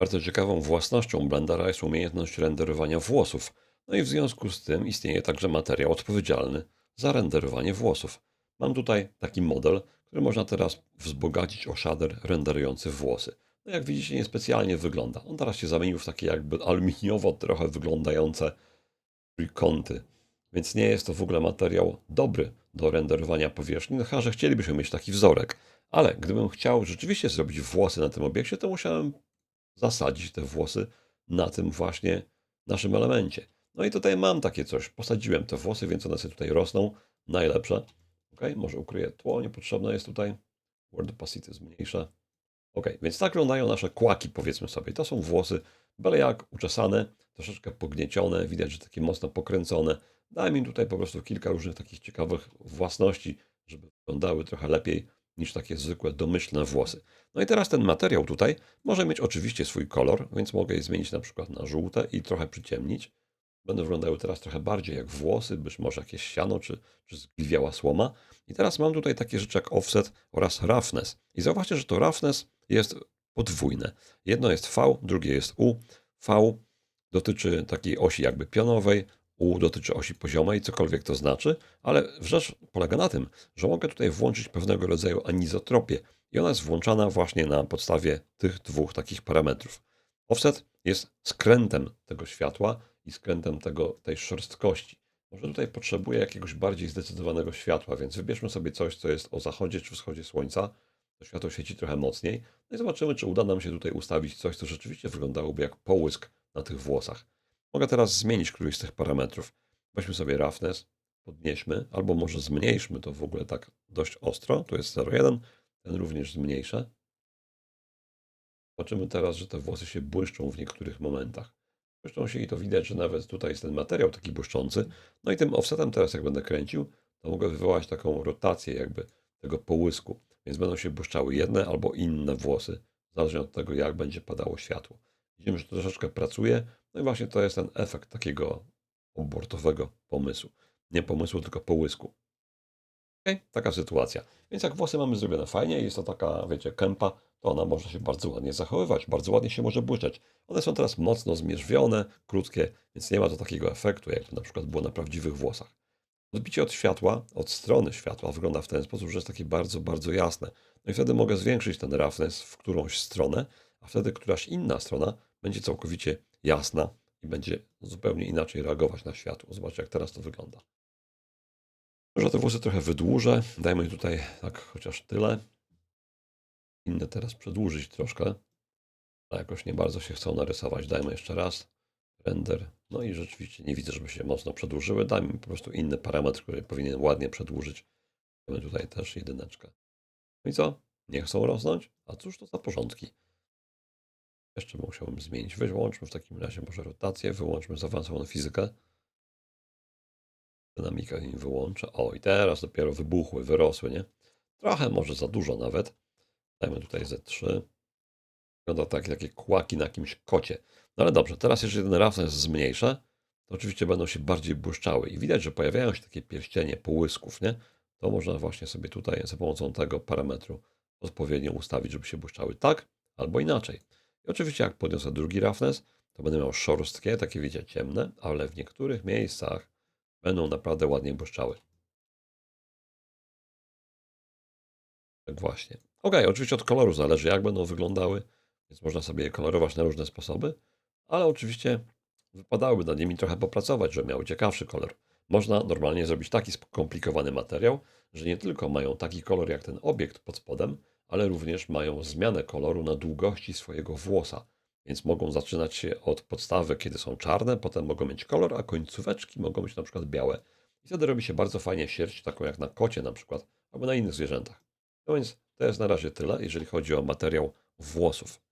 Bardzo ciekawą własnością Blendera jest umiejętność renderowania włosów. No i w związku z tym istnieje także materiał odpowiedzialny za renderowanie włosów. Mam tutaj taki model, który można teraz wzbogacić o shader renderujący włosy. No jak widzicie, niespecjalnie wygląda. On teraz się zamienił w takie jakby aluminiowo trochę wyglądające trójkąty. Więc nie jest to w ogóle materiał dobry do renderowania powierzchni, no chyba, że chcielibyśmy mieć taki wzorek. Ale gdybym chciał rzeczywiście zrobić włosy na tym obiekcie, to musiałem zasadzić te włosy na tym właśnie naszym elemencie. No i tutaj mam takie coś. Posadziłem te włosy, więc one sobie tutaj rosną. Najlepsze. Ok, może ukryję tło, niepotrzebne jest tutaj. Word opacity zmniejszę. Ok, więc tak wyglądają nasze kłaki, powiedzmy sobie. To są włosy byle jak uczesane, troszeczkę pogniecione, widać, że takie mocno pokręcone. Dałem im tutaj po prostu kilka różnych takich ciekawych własności, żeby wyglądały trochę lepiej niż takie zwykłe, domyślne włosy. No i teraz ten materiał tutaj może mieć oczywiście swój kolor, więc mogę je zmienić na przykład na żółte i trochę przyciemnić. Będą wyglądały teraz trochę bardziej jak włosy, być może jakieś siano czy, czy zgliwiała słoma. I teraz mam tutaj takie rzeczy jak offset oraz roughness. I zauważcie, że to roughness jest podwójne. Jedno jest V, drugie jest U. V dotyczy takiej osi jakby pionowej, U dotyczy osi poziomej, cokolwiek to znaczy, ale rzecz polega na tym, że mogę tutaj włączyć pewnego rodzaju anizotropię i ona jest włączana właśnie na podstawie tych dwóch takich parametrów. Offset jest skrętem tego światła i skrętem tego, tej szorstkości. Może tutaj potrzebuję jakiegoś bardziej zdecydowanego światła, więc wybierzmy sobie coś, co jest o zachodzie czy wschodzie słońca. To światło świeci trochę mocniej. No i zobaczymy, czy uda nam się tutaj ustawić coś, co rzeczywiście wyglądałoby jak połysk na tych włosach. Mogę teraz zmienić któryś z tych parametrów. Weźmy sobie roughness, podnieśmy, albo może zmniejszmy to w ogóle tak dość ostro. Tu jest 0,1, ten również zmniejszę. Zobaczymy teraz, że te włosy się błyszczą w niektórych momentach. Błyszczą się i to widać, że nawet tutaj jest ten materiał taki błyszczący. No i tym offsetem teraz jak będę kręcił, to mogę wywołać taką rotację jakby tego połysku. Więc będą się błyszczały jedne albo inne włosy, zależnie od tego, jak będzie padało światło. Widzimy, że to troszeczkę pracuje. No i właśnie to jest ten efekt takiego obortowego pomysłu. Nie pomysłu, tylko połysku. Okay? Taka sytuacja. Więc jak włosy mamy zrobione fajnie, jest to taka, wiecie, kępa, to ona może się bardzo ładnie zachowywać, bardzo ładnie się może błyszczeć. One są teraz mocno zmierzwione, krótkie, więc nie ma to takiego efektu, jak to na przykład było na prawdziwych włosach. Odbicie od światła, od strony światła wygląda w ten sposób, że jest takie bardzo, bardzo jasne. No i wtedy mogę zwiększyć ten roughness w którąś stronę, a wtedy któraś inna strona będzie całkowicie jasna i będzie zupełnie inaczej reagować na światło. Zobaczcie, jak teraz to wygląda. Może te włosy trochę wydłużę. Dajmy tutaj tak chociaż tyle. Inne teraz przedłużyć troszkę. A jakoś nie bardzo się chcą narysować. Dajmy jeszcze raz. Render. No i rzeczywiście nie widzę, żeby się mocno przedłużyły. Dajmy po prostu inny parametr, który powinien ładnie przedłużyć. Dajmy tutaj też jedyneczkę. No i co? Nie chcą rosnąć? A cóż to za porządki? Jeszcze musiałbym zmienić. Wyłączmy w takim razie może rotację, wyłączmy zaawansowaną fizykę. Dynamika im wyłączę. O, i teraz dopiero wybuchły, wyrosły, nie? Trochę może za dużo nawet. Dajmy tutaj Z3. Wygląda tak, takie kłaki na jakimś kocie. No ale dobrze, teraz jeżeli ten roughness zmniejszę, to oczywiście będą się bardziej błyszczały. I widać, że pojawiają się takie pierścienie połysków, nie? To można właśnie sobie tutaj za pomocą tego parametru odpowiednio ustawić, żeby się błyszczały tak albo inaczej. Oczywiście jak podniosę drugi roughness, to będę miał szorstkie, takie wiecie, ciemne, ale w niektórych miejscach będą naprawdę ładnie błyszczały. Tak właśnie. Ok, oczywiście od koloru zależy, jak będą wyglądały, więc można sobie je kolorować na różne sposoby, ale oczywiście wypadałoby nad nimi trochę popracować, żeby miały ciekawszy kolor. Można normalnie zrobić taki skomplikowany materiał, że nie tylko mają taki kolor jak ten obiekt pod spodem, ale również mają zmianę koloru na długości swojego włosa. Więc mogą zaczynać się od podstawy, kiedy są czarne, potem mogą mieć kolor, a końcóweczki mogą być na przykład białe. I wtedy robi się bardzo fajnie sierść, taką jak na kocie na przykład, albo na innych zwierzętach. No więc to jest na razie tyle, jeżeli chodzi o materiał włosów.